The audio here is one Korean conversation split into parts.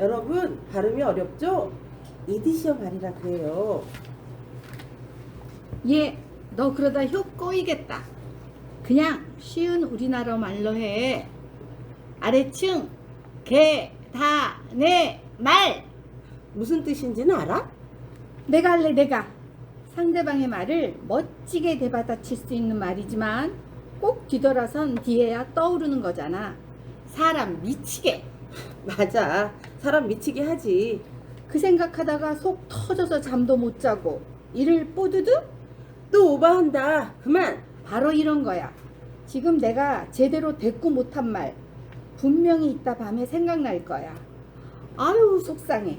여러분 발음이 어렵죠? 이디시어 말이라 그래요. 얘, 너 그러다 혀 꼬이겠다. 그냥 쉬운 우리나라 말로 해. 아래층, 개, 다, 네, 말. 무슨 뜻인지는 알아? 내가 할래, 내가. 상대방의 말을 멋지게 대받아칠 수 있는 말이지만 꼭 뒤돌아선 뒤에야 떠오르는 거잖아. 사람 미치게. 맞아. 사람 미치게 하지. 그 생각하다가 속 터져서 잠도 못 자고 이를 뽀드득 또 오버한다. 그만. 바로 이런 거야. 지금 내가 제대로 대꾸 못한 말 분명히 이따 밤에 생각날 거야. 아유 속상해.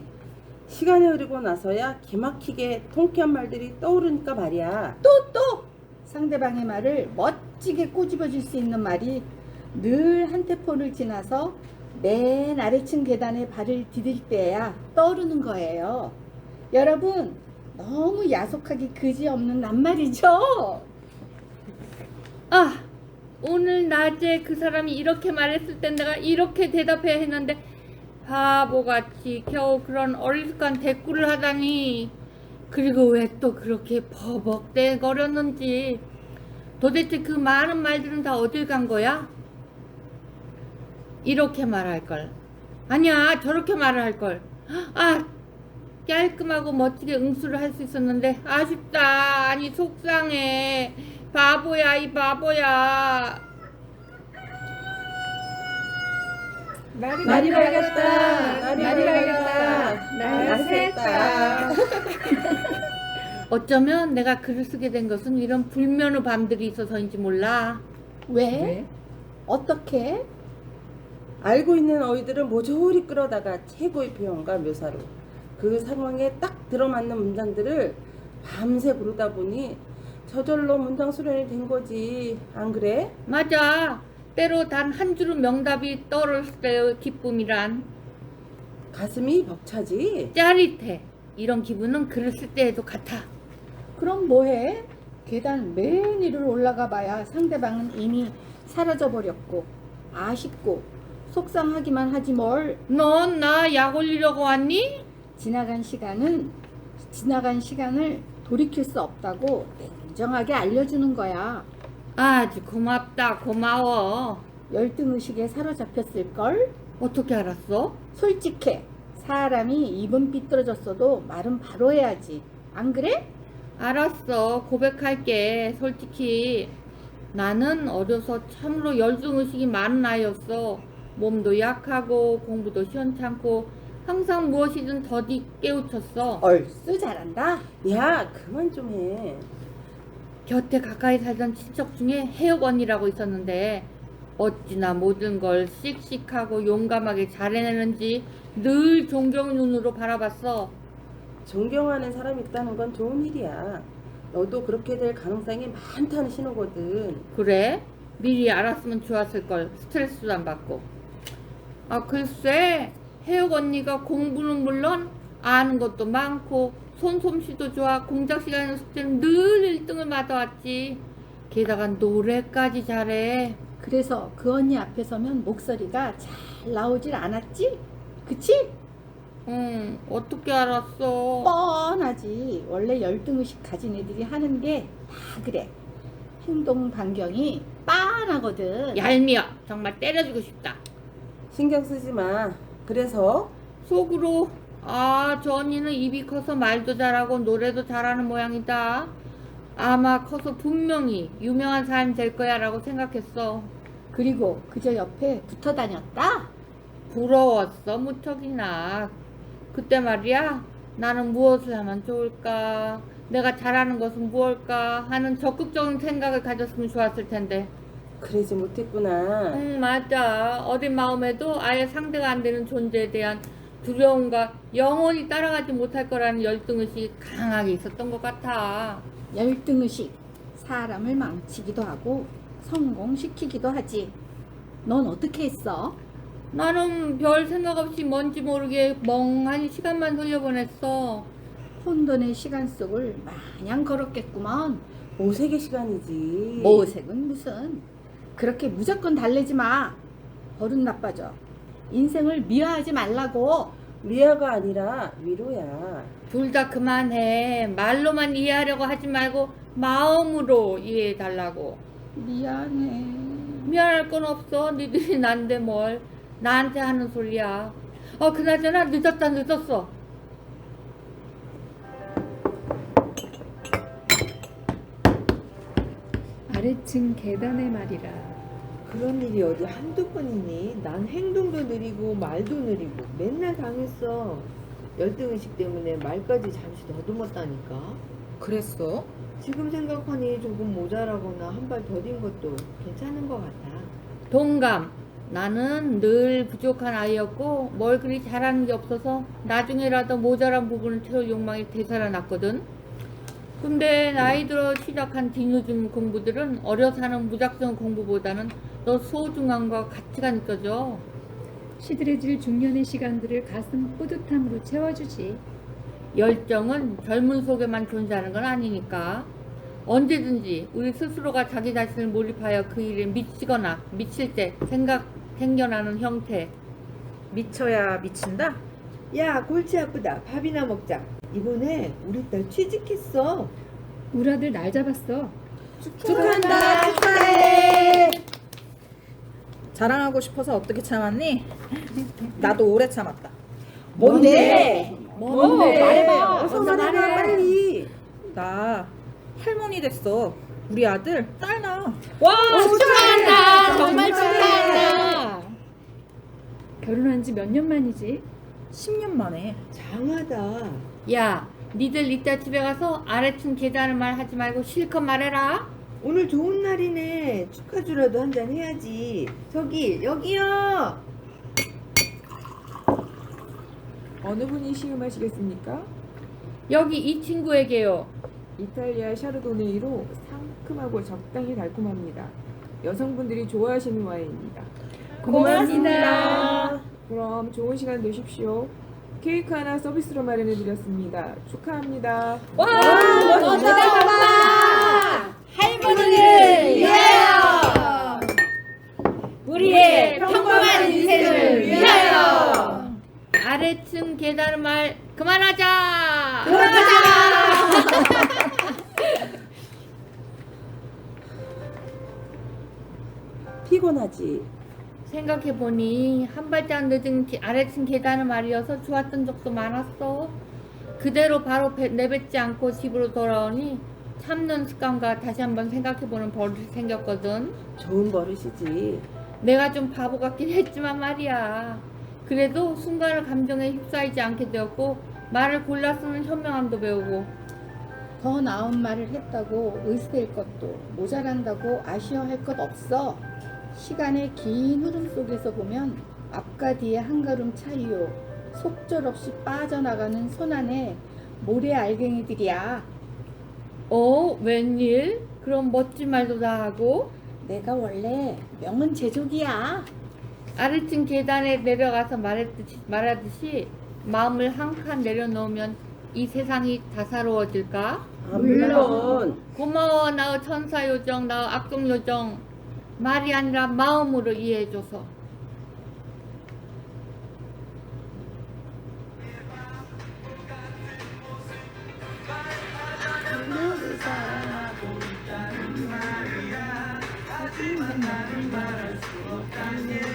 시간이 흐르고 나서야 기막히게 통쾌한 말들이 떠오르니까 말이야. 또 또 상대방의 말을 멋지게 꼬집어 줄 수 있는 말이 늘 한테폰을 지나서 맨 아래층 계단에 발을 디딜 때야 떠오르는 거예요. 여러분 너무 야속하기 그지없는 낱말이죠? 아, 오늘 낮에 그 사람이 이렇게 말했을 땐 내가 이렇게 대답해야 했는데 바보같이 겨우 그런 어리숙한 대꾸를 하다니 그리고 왜 또 그렇게 버벅대거렸는지 도대체 그 많은 말들은 다 어딜 간 거야? 이렇게 말할 걸 아니야 저렇게 말을 할 걸 아 깔끔하고 멋지게 응수를 할 수 있었는데 아쉽다 아니 속상해 바보야 이 바보야 날이 밝았다. 날이 날이 밝았다. 밝았다. 날 샜다. 어쩌면 내가 글을 쓰게 된 것은 이런 불면의 밤들이 있어서인지 몰라 왜? 어떻게? 알고 있는 어휘들은 모조리 끌어다가 최고의 표현과 묘사로 그 상황에 딱 들어맞는 문장들을 밤새 부르다 보니 저절로 문장 수련이 된 거지. 안 그래? 맞아 때로 단 한 줄의 명답이 떠오를 때의 기쁨이란 가슴이 벅차지. 짜릿해 이런 기분은 글을 쓸 때에도 같아 그럼 뭐해? 계단 맨 위로 올라가 봐야 상대방은 이미 사라져 버렸고 아쉽고 속상하기만 하지 뭘 넌 나 약 올리려고 왔니? 지나간 시간은 지나간 시간을 돌이킬 수 없다고 냉정하게 알려주는 거야. 아주 고맙다 고마워 열등 의식에 사로잡혔을 걸? 어떻게 알았어? 솔직해. 사람이 입은 삐뚤어졌어도 말은 바로 해야지. 안 그래? 알았어. 고백할게. 솔직히 나는 어려서 참으로 열등의식이 많은 아이였어. 몸도 약하고 공부도 시원찮고 항상 무엇이든 더디 깨우쳤어. 얼쑤 잘한다. 야, 그만 좀 해. 곁에 가까이 살던 친척 중에 혜옥 언니라고 있었는데 어찌나 모든 걸 씩씩하고 용감하게 잘해내는지 늘 존경 눈으로 바라봤어. 존경하는 사람이 있다는 건 좋은 일이야. 너도 그렇게 될 가능성이 많다는 신호거든. 그래? 미리 알았으면 좋았을 걸 스트레스도 안 받고. 아 글쎄 혜옥 언니가 공부는 물론 아는 것도 많고 손솜씨도 좋아 공작 시간에 숙제는 늘 1등을 맡아왔지. 게다가 노래까지 잘해. 그래서 그 언니 앞에 서면 목소리가 잘 나오질 않았지? 그치? 응 어떻게 알았어? 뻔하지. 원래 열등의식 가진 애들이 하는 게 다 그래. 행동 반경이 빤하거든. 얄미워 정말 때려주고 싶다. 신경 쓰지 마. 그래서 속으로 아 저 언니는 입이 커서 말도 잘하고 노래도 잘하는 모양이다. 아마 커서 분명히 유명한 사람이 될 거야 라고 생각했어. 그리고 그저 옆에 붙어 다녔다. 부러웠어 무척이나. 그때 말이야 나는 무엇을 하면 좋을까? 내가 잘하는 것은 무엇일까? 하는 적극적인 생각을 가졌으면 좋았을 텐데. 그러지 못했구나. 응 맞아. 어린 마음에도 아예 상대가 안 되는 존재에 대한 두려움과 영원히 따라가지 못할 거라는 열등의식이 강하게 있었던 것 같아. 열등의식 사람을 망치기도 하고 성공시키기도 하지. 넌 어떻게 했어? 나는 별 생각 없이 뭔지 모르게 멍하니 시간만 흘려보냈어. 혼돈의 시간 속을 마냥 걸었겠구먼. 오색의 시간이지. 모색은 무슨. 그렇게 무조건 달래지 마. 버릇 나빠져. 인생을 미화하지 말라고. 미아가 아니라 위로야. 둘 다 그만해. 말로만 이해하려고 하지 말고 마음으로 이해해 달라고. 미안해. 미안할 건 없어. 니들이 난데 뭘. 나한테 하는 소리야. 어, 그나저나 늦었다 늦었어. 아래층 계단의 말이라 그런 일이 어디 한두 번이니? 난 행동도 느리고 말도 느리고 맨날 당했어. 열등의식 때문에 말까지 잠시 더듬었다니까. 그랬어? 지금 생각하니 조금 모자라거나 한 발 더딘 것도 괜찮은 것 같아. 동감. 나는 늘 부족한 아이였고 뭘 그리 잘하는 게 없어서 나중에라도 모자란 부분을 채울 욕망이 되살아났거든. 근데 나이 들어 시작한 뒤늦은 공부들은 어려서 하는 무작정 공부보다는 더 소중함과 가치가 느껴져. 시들해질 중년의 시간들을 가슴 뿌듯함으로 채워주지. 열정은 젊은 속에만 존재하는 건 아니니까 언제든지 우리 스스로가 자기 자신을 몰입하여 그 일에 미치거나 미칠 때 생각 생겨나는 형태 미쳐야 미친다? 야 골치 아프다. 밥이나 먹자. 이번에 우리 딸 취직했어. 우리 아들 날 잡았어. 축하한다, 축하해. 자랑하고 싶어서 어떻게 참았니? 나도 오래 참았다. 뭔데? 뭔데? 말해봐. 어서 말해봐, 빨리. 나 할머니 됐어. 우리 아들 딸 낳아. 축하한다 정말 축하한다 결혼한 지 몇 년 만이지? 10년 만에. 장하다. 야 니들 이따 집에 가서 아래층 계단을 말하지 말고 실컷 말해라 오늘 좋은 날이네. 축하주라도 한 잔 해야지. 저기 여기요. 어느 분이 시음하시겠습니까? 여기 이 친구에게요 이탈리아 샤르도네이로 상큼하고 적당히 달콤합니다. 여성분들이 좋아하시는 와인입니다. 고맙습니다. 그럼 좋은 시간 되십시오. 케이크 하나 서비스로 마련해 드렸습니다. 축하합니다. 할머니를 위하여 우리의 평범한 인생을 위하여 아래층 계단을 말 그만하자 피곤하지. 생각해보니 한 발짝 늦은 기- 아래층 계단을 말이어서 좋았던 적도 많았어. 그대로 바로 배- 내뱉지 않고 집으로 돌아오니 참는 습관과 다시 한번 생각해보는 버릇이 생겼거든. 좋은 버릇이지. 내가 좀 바보 같긴 했지만 말이야. 그래도 순간의 감정에 휩싸이지 않게 되었고 말을 골라 쓰는 현명함도 배우고 더 나은 말을 했다고 의스될 것도 모자란다고 아쉬워할 것 없어. 시간의 긴 흐름 속에서 보면 앞과 뒤의 한 걸음 차이요. 속절없이 빠져나가는 손안에 모래 알갱이들이야. 어 웬일? 그런 멋진 말도 다 하고 내가 원래 명은 제족이야. 아래층 계단에 내려가서 말했듯이, 말하듯이 마음을 한 칸 내려놓으면 이 세상이 다사로워질까? 아, 물론. 고마워 나의 천사 요정 나의 악동 요정 말이 아니라 마음으로 이해해줘서 사랑하고 있다는 말이야. 하지만 나는 말할 수 없다는.